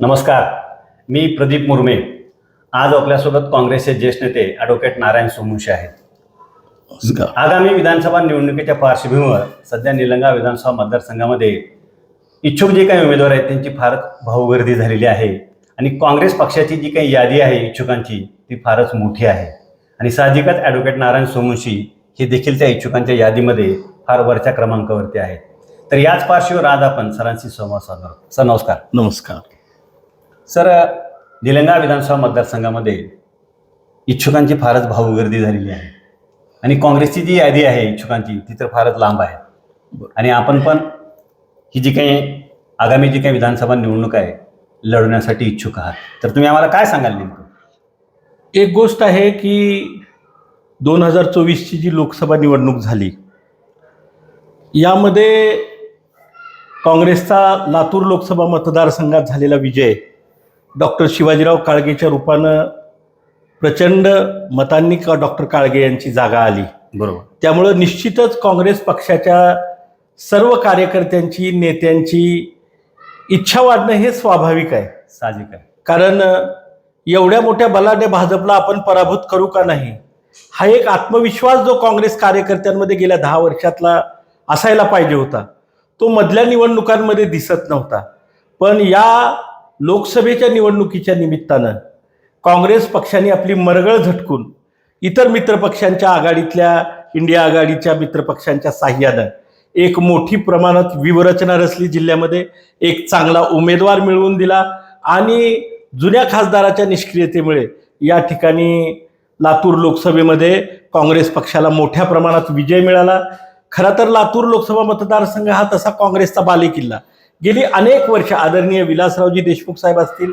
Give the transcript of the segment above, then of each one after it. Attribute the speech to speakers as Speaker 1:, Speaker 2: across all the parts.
Speaker 1: नमस्कार मी प्रदीप मुरमे. आज आपल्यासोबत काँग्रेसचे ज्येष्ठ नेते ॲडव्होकेट नारायण सोमुंशी आहेत. आगामी विधानसभा निवडणुकीच्या पार्श्वभूमीवर सध्या निलंगा विधानसभा मतदारसंघामध्ये इच्छुक जे काही उमेदवार आहेत त्यांची फारच भाऊगर्दी झालेली आहे आणि काँग्रेस पक्षाची जी काही यादी आहे इच्छुकांची ती फारच मोठी आहे. आणि साहजिकच ॲडव्होकेट नारायण सोमुंशी हे देखील त्या इच्छुकांच्या यादीमध्ये फार वरच्या क्रमांकावरती आहेत. तर याच पार्श्वभूमीवर आज आपण सरांशी संवाद साधणार. सर नमस्कार.
Speaker 2: नमस्कार.
Speaker 1: सर निलंगा विधानसभा मतदारसंघामध्ये इच्छुकांची फारच भाऊगर्दी झालेली आहे. आणि काँग्रेसची जी यादी आहे इच्छुकांची ती तर फारच लांब आहे. आणि आपण पण ही जी काही आगामी जी काही विधानसभा निवडणूक आहे लढवण्यासाठी इच्छुक आहात. तर तुम्ही आम्हाला काय सांगाल नेमकं?
Speaker 2: एक गोष्ट आहे की दोन हजार चोवीसची जी लोकसभा निवडणूक झाली यामध्ये काँग्रेसचा लातूर लोकसभा मतदारसंघात झालेला विजय डॉक्टर शिवाजीराव काळगेच्या रूपानं प्रचंड मतांनी का डॉक्टर काळगे यांची जागा आली?
Speaker 1: बरोबर.
Speaker 2: त्यामुळं निश्चितच काँग्रेस पक्षाच्या सर्व कार्यकर्त्यांची नेत्यांची इच्छा वाढणं हे स्वाभाविक आहे.
Speaker 1: साहजिक आहे.
Speaker 2: कारण एवढ्या मोठ्या बलाढ्य भाजपला आपण पराभूत करू का नाही? हा एक आत्मविश्वास जो काँग्रेस कार्यकर्त्यांमध्ये गेल्या दहा वर्षातला असायला पाहिजे होता तो मधल्या निवडणुकांमध्ये दिसत नव्हता. पण या लोकसभेच्या निवडणुकीच्या निमित्तानं काँग्रेस पक्षाने आपली मरगळ झटकून इतर मित्रपक्षांच्या आघाडीतल्या इंडिया आघाडीच्या मित्रपक्षांच्या साह्यानं एक मोठी प्रमाणात विवरचना रचली जिल्ह्यामध्ये एक चांगला उमेदवार मिळवून दिला आणि जुन्या खासदाराच्या निष्क्रियतेमुळे या ठिकाणी लातूर लोकसभेमध्ये काँग्रेस पक्षाला मोठ्या प्रमाणात विजय मिळाला. खरं तर लातूर लोकसभा मतदारसंघ हा तसा काँग्रेसचा बालेकिल्ला. गेली अनेक वर्ष आदरणीय विलासरावजी देशमुख साहेब असतील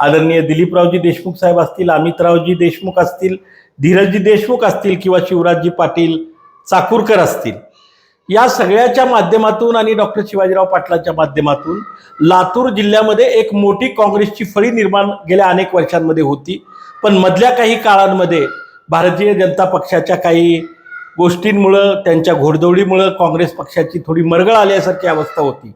Speaker 2: आदरणीय दिलीपरावजी देशमुख साहेब असतील अमितरावजी देशमुख असतील धीरजजी देशमुख असतील किंवा शिवराजजी पाटील चाकूरकर असतील. या सगळ्याच्या माध्यमातून आणि डॉक्टर शिवाजीराव पाटलांच्या माध्यमातून लातूर जिल्ह्यामध्ये एक मोठी काँग्रेसची फळी निर्माण गेल्या अनेक वर्षांमध्ये होती. पण मधल्या काही काळांमध्ये भारतीय जनता पक्षाच्या काही गोष्टींमुळं त्यांच्या घोडदौडीमुळं काँग्रेस पक्षाची थोडी मरगळ आल्यासारखी अवस्था होती.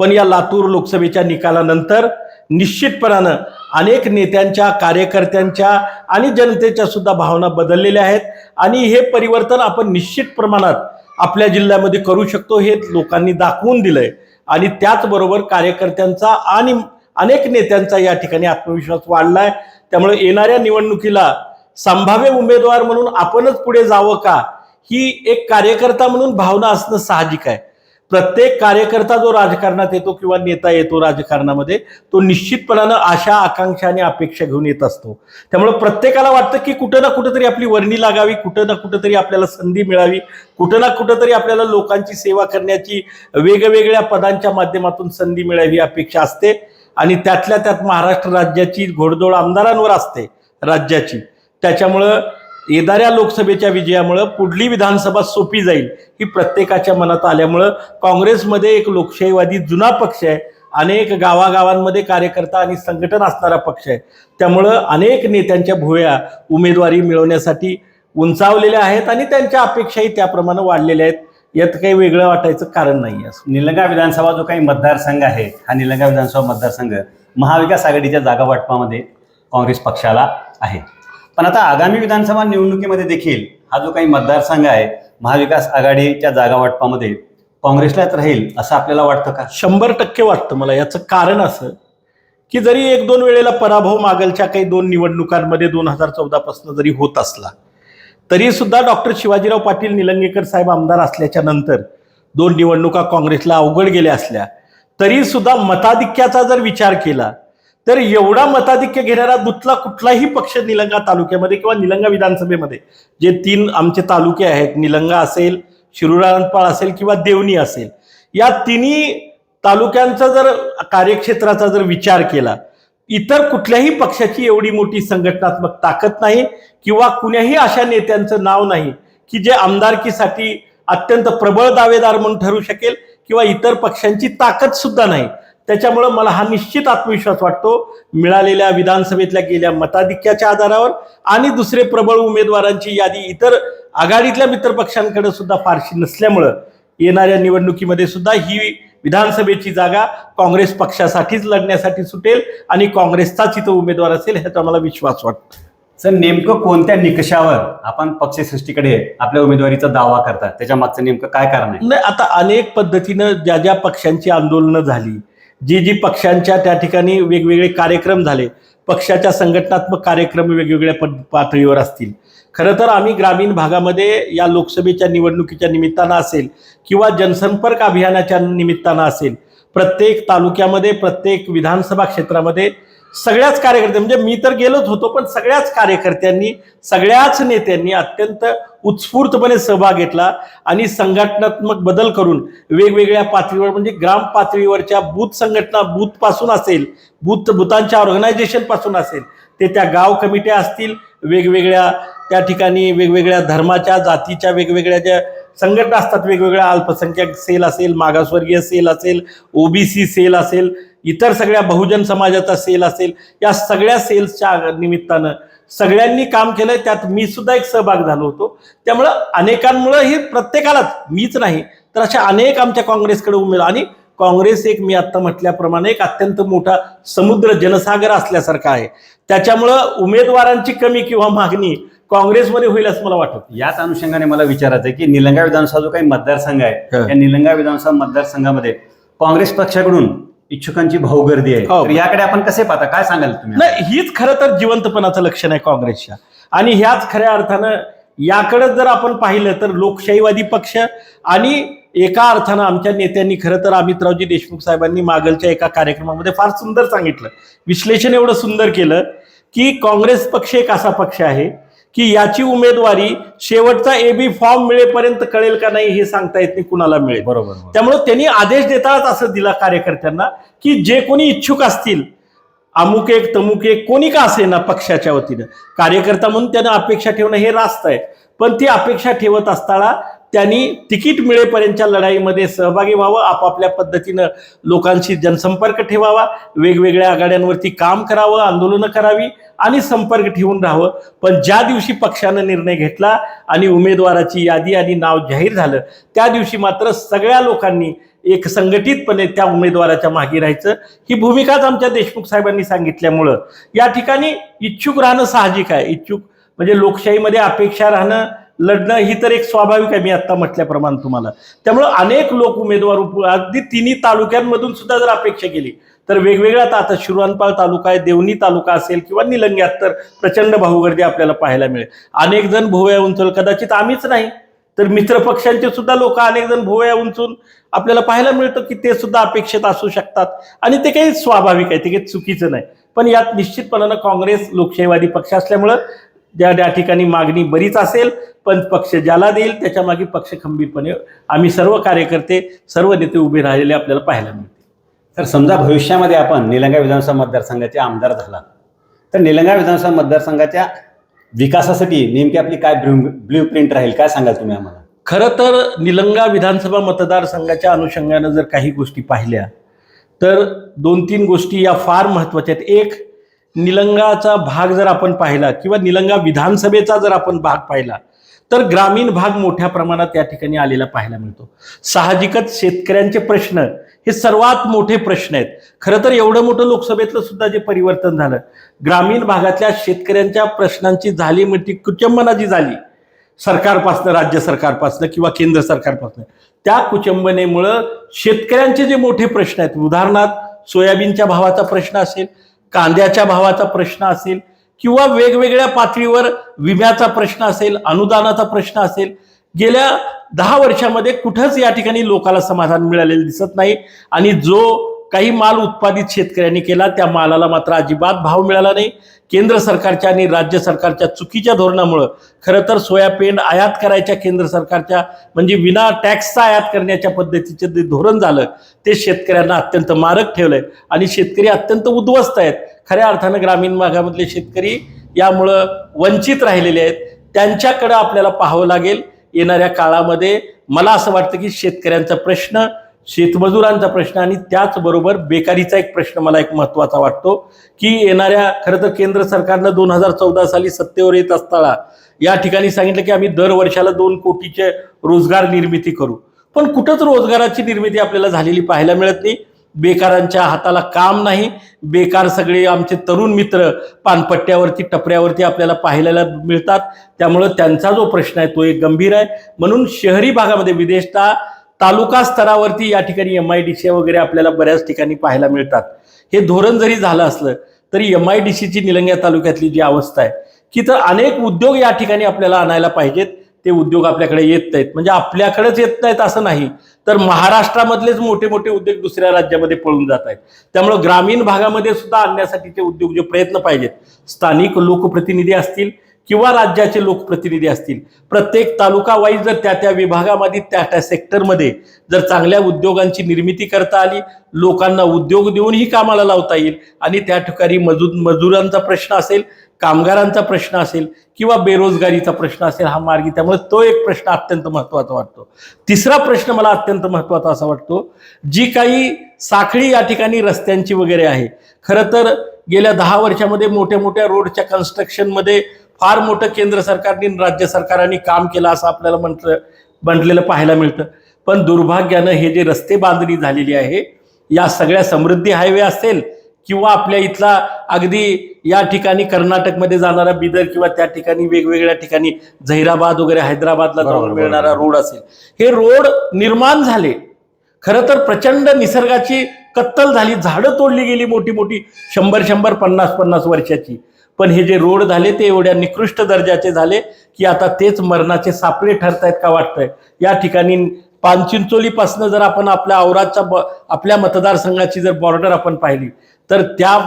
Speaker 2: पण या लातूर लोकसभेच्या निकालानंतर निश्चितपणानं अनेक नेत्यांच्या कार्यकर्त्यांच्या आणि जनतेच्या सुद्धा भावना बदललेल्या आहेत. आणि हे परिवर्तन आपण निश्चित प्रमाणात आपल्या जिल्ह्यामध्ये करू शकतो हे लोकांनी दाखवून दिलंय. आणि त्याचबरोबर कार्यकर्त्यांचा आणि अनेक नेत्यांचा या ठिकाणी आत्मविश्वास वाढलाय. त्यामुळे येणाऱ्या निवडणुकीला संभाव्य उमेदवार म्हणून आपणच पुढे जावं का? ही एक कार्यकर्ता म्हणून भावना असणं साहजिक आहे. प्रत्येक कार्यकर्ता जो राजकारणात येतो किंवा नेता येतो राजकारणामध्ये तो निश्चितपणानं आशा आकांक्षा आणि अपेक्षा घेऊन येत असतो. त्यामुळे प्रत्येकाला वाटतं की कुठं ना कुठंतरी आपली वर्णी लागावी कुठं ना कुठंतरी आपल्याला संधी मिळावी कुठं ना कुठंतरी आपल्याला लोकांची सेवा करण्याची वेगवेगळ्या पदांच्या माध्यमातून संधी मिळावी अपेक्षा असते आणि त्यातल्या त्यात महाराष्ट्र राज्याची घोडदौड आमदारांवर असते राज्याची. त्याच्यामुळं येणाऱ्या लोकसभेच्या विजयामुळं पुढली विधानसभा सोपी जाईल ही प्रत्येकाच्या मनात आल्यामुळं काँग्रेसमध्ये एक लोकशाहीवादी जुना पक्ष आहे. अनेक गावागावांमध्ये कार्यकर्ता आणि संघटन असणारा पक्ष आहे. त्यामुळं अनेक नेत्यांच्या भुवया उमेदवारी मिळवण्यासाठी उंचावलेल्या आहेत आणि त्यांच्या अपेक्षाही त्याप्रमाणे वाढलेल्या आहेत. यात काही वेगळं वाटायचं कारण नाही असं.
Speaker 1: निलंगा विधानसभा जो काही मतदारसंघ आहे हा निलंगा विधानसभा मतदारसंघ महाविकास आघाडीच्या जागा वाटपामध्ये काँग्रेस पक्षाला आहे. पण आता आगामी विधानसभा निवडणुकीमध्ये देखील हा जो काही मतदारसंघ आहे महाविकास आघाडीच्या जागा वाटपामध्ये काँग्रेसलाच राहील असं आपल्याला वाटतं का?
Speaker 2: शंभर टक्के वाटतं मला. याचं कारण असं की जरी एक दोन वेळेला पराभव मागलच्या काही दोन निवडणुकांमध्ये दोन हजार चौदा पासून जरी होत असला तरी सुद्धा डॉक्टर शिवाजीराव पाटील निलंगेकर साहेब आमदार असल्याच्या नंतर दोन निवडणुका काँग्रेसला अवघड गेल्या असल्या तरी सुद्धा मताधिक्याचा जर विचार केला तर एवढा मताधिक्य घेणारा दुसरा कुठलाही पक्ष निलंगा तालुक्यामध्ये किंवा निलंगा विधानसभेमध्ये जे तीन आमचे तालुके आहेत निलंगा असेल शिरुराळणपाळ असेल किंवा देवणी असेल या तिन्ही तालुक्यांचा जर कार्यक्षेत्राचा जर विचार केला इतर कुठल्याही पक्षाची एवढी मोठी संघटनात्मक ताकद नाही किंवा कुण्याही अशा नेत्यांचं नाव नाही की जे आमदारकीसाठी अत्यंत प्रबळ दावेदार म्हणून ठरू शकेल किंवा इतर पक्षांची ताकद सुद्धा नाही. त्याच्यामुळं मला हा निश्चित आत्मविश्वास वाटतो मिळालेल्या विधानसभेतल्या गेल्या मताधिक्याच्या आधारावर आणि दुसरे प्रबळ उमेदवारांची यादी इतर आघाडीतल्या मित्रपक्षांकडे सुद्धा फारशी नसल्यामुळं येणाऱ्या निवडणुकीमध्ये सुद्धा ही विधानसभेची जागा काँग्रेस पक्षासाठीच लढण्यासाठी सुटेल आणि काँग्रेसचाच इथं उमेदवार असेल ह्याचा मला विश्वास वाटतो.
Speaker 1: सर नेमकं कोणत्या निकषावर आपण पक्षसृष्टीकडे आपल्या उमेदवारीचा दावा करतात? त्याच्या मागचं नेमकं काय कारण आहे?
Speaker 2: नाही आता अनेक पद्धतीनं ज्या ज्या पक्षांची आंदोलनं झाली जी जी पक्षांच्या त्या ठिकाणी वेगवेगळे कार्यक्रम झाले पक्षाच्या संघटनात्मक कार्यक्रम वेगवेगळ्या पद पातळीवर असतील. खरं तर आम्ही ग्रामीण भागामध्ये या लोकसभेच्या निवडणुकीच्या निमित्तानं असेल किंवा जनसंपर्क अभियानाच्या निमित्तानं असेल प्रत्येक तालुक्यामध्ये प्रत्येक विधानसभा क्षेत्रामध्ये सगळ्याच कार्यकर्ते म्हणजे मी तर गेलोच होतो पण सगळ्याच कार्यकर्त्यांनी सगळ्याच नेत्यांनी अत्यंत उत्स्फूर्तपणे सहभाग घेतला आणि संघटनात्मक बदल करून वेगवेगळ्या पातळीवर म्हणजे ग्राम पातळीवरच्या बूथ संघटना बूथपासून असेल बूथ बुथांच्या ऑर्गनायझेशनपासून असेल ते त्या गाव कमिट्या असतील वेगवेगळ्या त्या ठिकाणी वेगवेगळ्या धर्माच्या जातीच्या वेगवेगळ्या ज्या संघटना असतात वेगवेगळ्या अल्पसंख्याक सेल असेल मागासवर्गीय सेल असेल ओबीसी सेल असेल इतर सगळ्या बहुजन समाजाचा सेल असेल या सगळ्या सेल्सच्या निमित्तानं सगळ्यांनी काम केलंय त्यात मी सुद्धा एक सहभाग झालो होतो. त्यामुळं अनेकांमुळं ही प्रत्येकालाच मीच नाही तर अशा अनेक आमच्या काँग्रेसकडे उमेद आणि काँग्रेस एक मी आत्ता म्हटल्याप्रमाणे एक अत्यंत मोठा समुद्र जनसागर असल्यासारखा आहे. त्याच्यामुळं उमेदवारांची कमी किंवा मागणी काँग्रेसमध्ये होईल असं मला वाटत.
Speaker 1: याच अनुषंगाने मला विचारायचं आहे की निलंगा विधानसभा जो काही मतदारसंघ आहे
Speaker 2: हं.
Speaker 1: या निलंगा विधानसभा मतदारसंघामध्ये काँग्रेस पक्षाकडून इच्छुकांची भाऊगर्दी आहे.
Speaker 2: हो.
Speaker 1: तर याकडे आपण कसे पाहता? काय सांगाल तुम्ही?
Speaker 2: नाही हीच खरं तर जिवंतपणाचं लक्षण आहे काँग्रेसच्या. आणि ह्याच खऱ्या अर्थानं याकडे जर आपण पाहिलं तर लोकशाहीवादी पक्ष आणि एका अर्थानं आमच्या नेत्यांनी खरं तर अमितरावजी देशमुख साहेबांनी मागलच्या एका कार्यक्रमामध्ये फार सुंदर सांगितलं. विश्लेषण एवढं सुंदर केलं की काँग्रेस पक्ष एक असा पक्ष आहे की याची उमेदवारी शेवटचा एबी फॉर्म मिळेपर्यंत कळेल का नाही हे सांगता येत नाही कुणाला मिळेल.
Speaker 1: बरोबर
Speaker 2: त्यामुळे त्यांनी आदेश देताच असं दिला कार्यकर्त्यांना की जे कोणी इच्छुक असतील अमुक एक तमुक एक कोणी का असे ना पक्षाच्या वतीनं. कार्यकर्ता म्हणून त्यांना अपेक्षा ठेवणं हे रास्त आहे. पण ती अपेक्षा ठेवत असताना त्यांनी तिकीट मिळेपर्यंतच्या लढाईमध्ये सहभागी व्हावं आपापल्या पद्धतीनं लोकांशी जनसंपर्क ठेवावा वेगवेगळ्या आघाड्यांवरती काम करावं आंदोलनं करावी आणि संपर्क ठेवून राहावं. पण ज्या दिवशी पक्षानं निर्णय घेतला आणि उमेदवाराची यादी आणि नाव जाहीर झालं त्या दिवशी मात्र सगळ्या लोकांनी एक संघटितपणे त्या उमेदवाराच्या मागे राहायचं. ही भूमिकाच आमच्या देशमुख साहेबांनी सांगितल्यामुळं. या ठिकाणी इच्छुक राहणं साहजिक आहे. इच्छुक म्हणजे लोकशाहीमध्ये अपेक्षा राहणं लढणं ही तर एक स्वाभाविक आहे मी आत्ता म्हटल्याप्रमाणे तुम्हाला. त्यामुळं अनेक लोक उमेदवार उप- अगदी तिन्ही तालुक्यांमधून सुद्धा जर अपेक्षा केली तर वेगवेगळ्या आता शिरवानपाळ तालुका आहे देवणी तालुका असेल किंवा निलंग्यात तर प्रचंड भाऊगर्दी आपल्याला पाहायला मिळेल. अनेक जण भोवया उंचल कदाचित आम्हीच नाही तर मित्र पक्षांचे सुद्धा लोक अनेक जण भोवया उंचून आपल्याला पाहायला मिळतं की ते सुद्धा अपेक्षित असू शकतात. आणि ते काही स्वाभाविक आहे ते काही चुकीचं नाही. पण यात निश्चितपणानं काँग्रेस लोकशाहीवादी पक्ष असल्यामुळं ज्या त्या ठिकाणी मागणी बरीच असेल पण पक्ष ज्याला देईल त्याच्यामागे पक्ष खंबीरपणे आम्ही सर्व कार्यकर्ते सर्व नेते उभे राहिलेले आपल्याला पाहायला मिळतील.
Speaker 1: तर समजा भविष्यामध्ये आपण निलंगा विधानसभा मतदारसंघाचे आमदार झाला तर निलंगा विधानसभा मतदारसंघाच्या विकासासाठी नेमकी आपली काय ब्ल्यू प्रिंट राहील काय सांगाल तुम्ही आम्हाला?
Speaker 2: खरं तर निलंगा विधानसभा मतदारसंघाच्या अनुषंगानं जर काही गोष्टी पाहिल्या तर दोन तीन गोष्टी या फार महत्त्वाच्या आहेत. एक निलंगाचा भाग जर आपण पाहिला किंवा निलंगा विधानसभेचा जर आपण भाग पाहिला तर ग्रामीण भाग मोठ्या प्रमाणात या ठिकाणी आलेला पाहायला मिळतो. साहजिकच शेतकऱ्यांचे प्रश्न हे सर्वात मोठे प्रश्न आहेत. खरं तर एवढं मोठं लोकसभेतलं सुद्धा जे परिवर्तन झालं ग्रामीण भागातल्या शेतकऱ्यांच्या प्रश्नांची झाली म्हणजे कुचंबना जी झाली. सरकारपासनं राज्य सरकारपासनं किंवा केंद्र सरकारपासनं त्या कुचंबनेमुळं शेतकऱ्यांचे जे मोठे प्रश्न आहेत उदाहरणार्थ सोयाबीनच्या भावाचा प्रश्न असेल कांद्याच्या भावाचा प्रश्न असेल किंवा वेगवेगळ्या पातळीवर विम्याचा प्रश्न असेल अनुदानाचा प्रश्न असेल गेल्या दहा वर्षामध्ये कुठंच या ठिकाणी लोकाला समाधान मिळालेलं दिसत नाही. आणि जो काही माल उत्पादित शेतकऱ्यांनी केला त्या मालाला मात्र अजिबात भाव मिळाला नाही. केंद्र सरकारच्या आणि राज्य सरकारच्या चुकीच्या धोरणामुळं खरं तर सोयाबीन आयात करायच्या केंद्र सरकारच्या म्हणजे विना टॅक्सचा आयात करण्याच्या पद्धतीचं जे धोरण झालं ते शेतकऱ्यांना अत्यंत मारक ठेवलंय. आणि शेतकरी अत्यंत उद्ध्वस्त आहेत. खऱ्या अर्थानं ग्रामीण भागामधले शेतकरी यामुळं वंचित राहिलेले आहेत. त्यांच्याकडं आपल्याला पाहावं लागेल येणाऱ्या काळामध्ये. मला असं वाटतं की शेतकऱ्यांचा प्रश्न शेतमजुरांचा प्रश्न आणि त्याचबरोबर बेकारीचा एक प्रश्न मला एक महत्त्वाचा वाटतो की येणाऱ्या खरं तर केंद्र सरकारनं दोन हजार चौदा साली सत्तेवर येत असताना या ठिकाणी सांगितलं की आम्ही दर वर्षाला दोन कोटीचे रोजगार निर्मिती करू. पण कुठंच रोजगाराची निर्मिती आपल्याला झालेली पाहायला मिळत नाही. बेकारांच्या हाताला काम नाही. बेकार सगळे आमचे तरुण मित्र पानपट्ट्यावरती टपऱ्यावरती आपल्याला पाहायला मिळतात. त्यामुळं त्यांचा जो प्रश्न आहे तो एक गंभीर आहे. म्हणून शहरी भागामध्ये विदेशता तालुका स्तरावरती या ठिकाणी एम आय डी सी वगैरे आपल्याला बऱ्याच ठिकाणी पाहायला मिळतात. हे धोरण जरी झालं असलं तरी एम आय डी सीची निलंग्या तालुक्यातली जी अवस्था आहे की तर अनेक उद्योग या ठिकाणी आपल्याला आणायला पाहिजेत. ते उद्योग आपल्याकडे येत नाहीत. म्हणजे आपल्याकडेच येत नाहीत असं नाही. तर महाराष्ट्रामधलेच मोठे मोठे उद्योग दुसऱ्या राज्यामध्ये पळून जात आहेत. त्यामुळं ग्रामीण भागामध्ये सुद्धा आणण्यासाठीचे उद्योग जे प्रयत्न पाहिजेत. स्थानिक लोकप्रतिनिधी असतील किंवा राज्याचे लोकप्रतिनिधी असतील. प्रत्येक तालुका वाईज जर त्या त्या विभागामध्ये त्या त्या सेक्टरमध्ये जर चांगल्या उद्योगांची निर्मिती करता आली लोकांना उद्योग देऊनही कामाला लावता येईल आणि त्या ठिकाणी मजूर मजुरांचा प्रश्न असेल कामगारांचा प्रश्न असेल किंवा बेरोजगारीचा प्रश्न असेल हा मार्गी त्यामुळे तो एक प्रश्न अत्यंत महत्त्वाचा वाटतो. तिसरा प्रश्न मला अत्यंत महत्त्वाचा असा वाटतो जी काही साखळी या ठिकाणी रस्त्यांची वगैरे आहे. खरं तर गेल्या दहा वर्षामध्ये मोठ्या मोठ्या रोडच्या कन्स्ट्रक्शनमध्ये फार मोठं केंद्र सरकारने राज्य सरकारांनी काम केलं असं आपल्याला म्हटलं म्हटलेलं पाहायला मिळतं. पण दुर्भाग्यानं हे जे रस्ते बांधणी झालेली आहे या सगळ्या समृद्धी हायवे असेल किंवा आपल्या इथला अगदी या ठिकाणी कर्नाटकमध्ये जाणारा बिदर किंवा त्या ठिकाणी वेगवेगळ्या ठिकाणी झैराबाद वगैरे हैदराबादला जाऊन. मिळणारा रोड असेल. हे रोड निर्माण झाले. खरं तर प्रचंड निसर्गाची कत्तल झाली. झाडं तोडली गेली मोठी मोठी शंभर शंभर पन्नास पन्नास वर्षाची. पण हे जे रोड झाले ते एवढ्या निकृष्ट दर्जाचे झाले की आता तेच मरणाचे सापळे ठरतायत का वाटतंय? या ठिकाणी पानचिंचोलीपासनं जर आपण आपल्या औराच्या ब- आपल्या मतदारसंघाची जर बॉर्डर आपण पाहिली तर त्या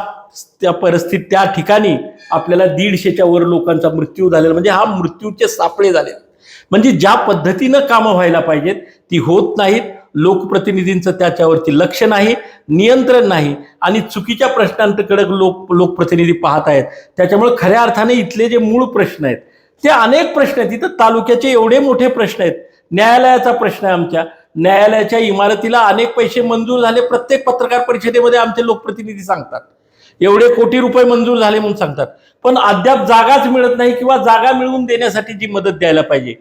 Speaker 2: त्या परिस्थिती त्या ठिकाणी आपल्याला दीडशेच्या वर लोकांचा मृत्यू झालेला म्हणजे हा मृत्यूचे सापळे झाले म्हणजे ज्या पद्धतीनं कामं व्हायला पाहिजेत ती होत नाहीत. लोकप्रतिनिधींचं त्याच्यावरती लक्ष नाही नियंत्रण नाही आणि चुकीच्या प्रश्नांकडे लोक लोकप्रतिनिधी पाहत आहेत. त्याच्यामुळे खऱ्या अर्थाने इथले जे मूळ प्रश्न आहेत ते अनेक प्रश्न आहेत. इथं तालुक्याचे एवढे मोठे प्रश्न आहेत. न्यायालयाचा प्रश्न आहे आमच्या. न्यायालयाच्या इमारतीला अनेक पैसे मंजूर झाले. प्रत्येक पत्रकार परिषदेमध्ये आमचे लोकप्रतिनिधी सांगतात. एवढे कोटी रुपये मंजूर झाले म्हणून सांगतात. पण अद्याप जागाच मिळत नाही किंवा जागा मिळवून देण्यासाठी जी मदत द्यायला पाहिजे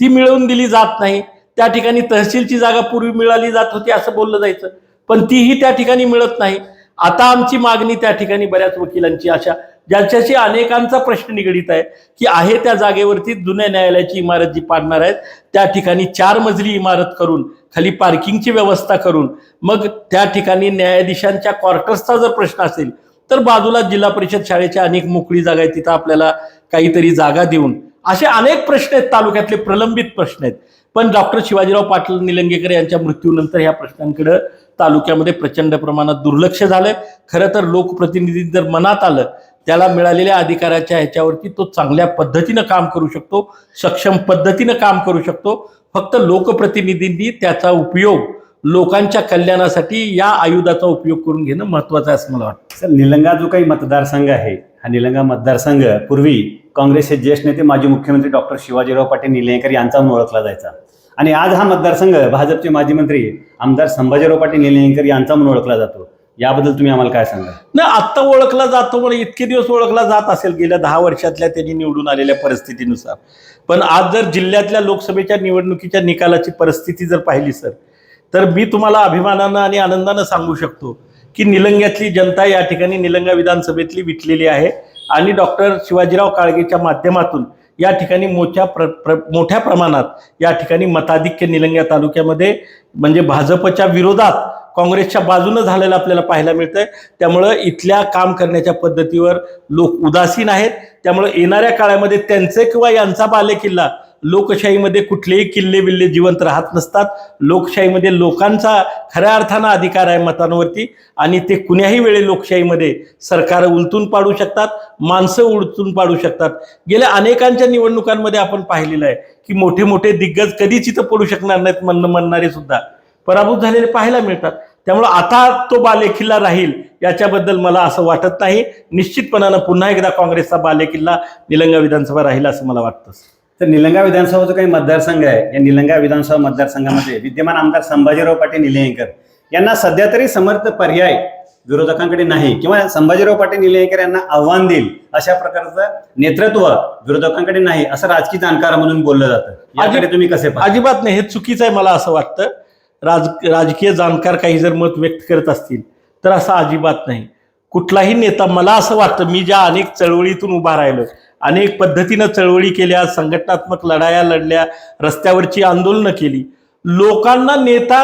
Speaker 2: ती मिळवून दिली जात नाही. त्या ठिकाणी तहसीलची जागा पूर्वी मिळाली जात होती असं बोललं जायचं. पण तीही त्या ठिकाणी मिळत नाही. आता आमची मागणी त्या ठिकाणी बऱ्याच वकिलांची अशा ज्याच्याशी अनेकांचा प्रश्न निगडीत आहे की आहे त्या जागेवरती जुन्या न्यायालयाची इमारत जी पाडणार आहेत त्या ठिकाणी चार मजली इमारत करून खाली पार्किंगची व्यवस्था करून मग त्या ठिकाणी न्यायाधीशांच्या क्वार्टर्सचा जर प्रश्न असेल तर बाजूला जिल्हा परिषद शाळेच्या अनेक मोकळी जागा आहेत तिथं आपल्याला काहीतरी जागा देऊन असे अनेक प्रश्न आहेत तालुक्यातले प्रलंबित प्रश्न आहेत. पण डॉक्टर शिवाजीराव पाटील निलंगेकर यांच्या मृत्यूनंतर ह्या प्रश्नांकडे तालुक्यामध्ये प्रचंड प्रमाणात दुर्लक्ष झालंय. खरं तर लोकप्रतिनिधी जर मनात आलं त्याला मिळालेल्या अधिकाराच्या ह्याच्यावरती तो चांगल्या पद्धतीनं काम करू शकतो सक्षम पद्धतीनं काम करू शकतो. फक्त लोकप्रतिनिधींनी त्याचा उपयोग लोकांच्या कल्याणासाठी या आयुधाचा उपयोग करून घेणं महत्वाचं आहे असं मला वाटतं.
Speaker 1: सर निलंगा जो काही मतदारसंघ आहे हा निलंगा मतदारसंघ पूर्वी काँग्रेसचे ज्येष्ठ नेते माजी मुख्यमंत्री डॉक्टर शिवाजीराव पाटील निलंगेकर यांचा म्हणून ओळखला जायचा. आणि आज हा मतदारसंघ भाजपचे माजी मंत्री आमदार संभाजीराव पाटील निलंगेकर यांचा म्हणून ओळखला जातो. याबद्दल तुम्ही आम्हाला काय सांगा
Speaker 2: ना आत्ता ओळखला जातो म्हणजे इतके दिवस ओळखला जात असेल गेल्या दहा वर्षातल्या त्यांनी निवडून आलेल्या परिस्थितीनुसार. पण आज जर जिल्ह्यातल्या लोकसभेच्या निवडणुकीच्या निकालाची परिस्थिती जर पाहिली सर तर मी तुम्हाला अभिमानानं आणि आनंदानं सांगू शकतो की निलंग्यातली जनता या ठिकाणी निलंगा विधानसभेतली विटलेली आहे. आणि डॉक्टर शिवाजीराव काळगेच्या माध्यमातून या ठिकाणी मोठ्या प्र, प्र मोठ्या प्रमाणात या ठिकाणी मताधिक्य निलंग्या तालुक्यामध्ये म्हणजे भाजपच्या विरोधात काँग्रेसच्या बाजूनं झालेलं आपल्याला पाहायला मिळतंय. त्यामुळं इथल्या काम करण्याच्या पद्धतीवर लोक उदासीन आहेत. त्यामुळं येणाऱ्या काळामध्ये त्यांचे किंवा यांचा बालेकिल्ला लोकशाहीमध्ये कुठलेही किल्ले बिल्ले जिवंत राहत नसतात. लोकशाहीमध्ये लोकांचा खऱ्या अर्थानं अधिकार आहे मतांवरती आणि ते कुण्याही वेळी लोकशाहीमध्ये सरकार उलटून पाडू शकतात माणसं उलटून पाडू शकतात. गेल्या अनेकांच्या निवडणुकांमध्ये आपण पाहिलेलं आहे की मोठे मोठे दिग्गज कधीच इथं पडू शकणार नाहीत म्हणणं म्हणणारे सुद्धा. पराभूत झालेले पाहायला मिळतात. त्यामुळं आता तो बालेकिल्ला राहील याच्याबद्दल मला असं वाटत नाही. निश्चितपणानं पुन्हा एकदा काँग्रेसचा बालेकिल्ला निलंगा विधानसभा राहील असं मला वाटतं.
Speaker 1: तर निलंगा विधानसभा जो काही मतदारसंघ आहे या निलंगा विधानसभा मतदारसंघामध्ये विद्यमान आमदार संभाजीराव पाटील निलंगेकर यांना सध्या तरी समर्थ पर्याय विरोधकांकडे नाही किंवा संभाजीराव पाटील निलंगेकर यांना आव्हान देईल अशा प्रकारचं नेतृत्व विरोधकांकडे नाही असं राजकीय जाणकारामधून बोललं जातं. याकडे तुम्ही कसे
Speaker 2: अजिबात नाही. हे चुकीचं आहे मला असं वाटतं. राज राजकीय जाणकार काही जर मत व्यक्त करत असतील तर असं अजिबात नाही. कुठलाही नेता मला असं वाटतं मी ज्या अनेक चळवळीतून उभा राहिलो अनेक पद्धतीनं चळवळी केल्या संघटनात्मक लढाया लढल्या रस्त्यावरची आंदोलनं केली. लोकांना नेता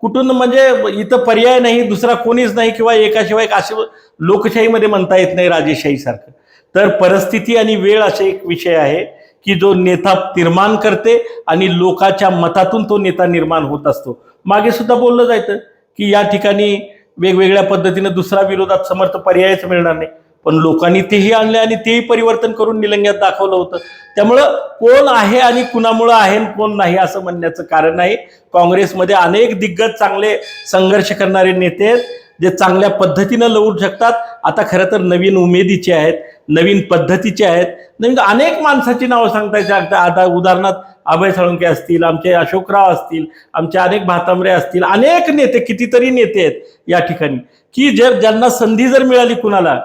Speaker 2: कुठून म्हणजे इथं पर्याय नाही दुसरा कोणीच नाही किंवा एकाशिवाय एक असे लोकशाहीमध्ये म्हणता येत नाही राजेशाहीसारखं तर परिस्थिती आणि वेळ असे एक विषय आहे की जो नेता निर्माण करते आणि लोकाच्या मतातून तो नेता निर्माण होत असतो. मागे सुद्धा बोललं जायचं की या ठिकाणी वेगवेगळ्या पद्धतीनं दुसरा विरोधात समर्थ पर्यायच मिळणार नाही. पण लोकांनी तेही आणले आणि तेही परिवर्तन करून निलंग्यात दाखवलं होतं. त्यामुळं कोण आहे आणि कुणामुळं आहे आणि कोण नाही असं म्हणण्याचं कारण नाही. काँग्रेसमध्ये अनेक दिग्गज चांगले संघर्ष करणारे नेते आहेत जे चांगल्या पद्धतीनं लढू शकतात. आता खरं तर नवीन उमेदीचे आहेत नवीन पद्धतीचे आहेत. नवीन अनेक माणसाची नावं सांगता येतात आता उदाहरणार्थ अभय साळुंके असतील आमचे अशोकराव असतील आमचे अनेक भातांबरे असतील. अनेक नेते कितीतरी नेते आहेत या ठिकाणी की जर ज्यांना संधी जर मिळाली कुणाला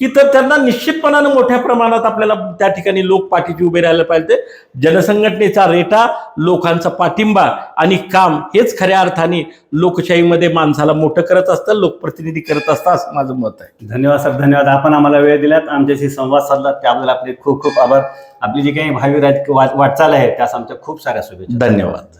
Speaker 2: की तर त्यांना निश्चितपणानं मोठ्या प्रमाणात आपल्याला त्या ठिकाणी लोक पाठीची उभे राहायला पाहिजे. जनसंघटनेचा रेटा लोकांचा पाठिंबा आणि काम हेच खऱ्या अर्थाने लोकशाहीमध्ये माणसाला मोठं करत असतं लोकप्रतिनिधी करत असतं असं माझं मत आहे.
Speaker 1: धन्यवाद सर धन्यवाद. आपण आम्हाला वेळ दिलात. आमच्याशी संवाद साधला. त्याबद्दल आपले खूप खूप आभार. आपली जी काही भावी वाटचाल आहे त्यास आमच्या खूप साऱ्या शुभेच्छा.
Speaker 2: धन्यवाद.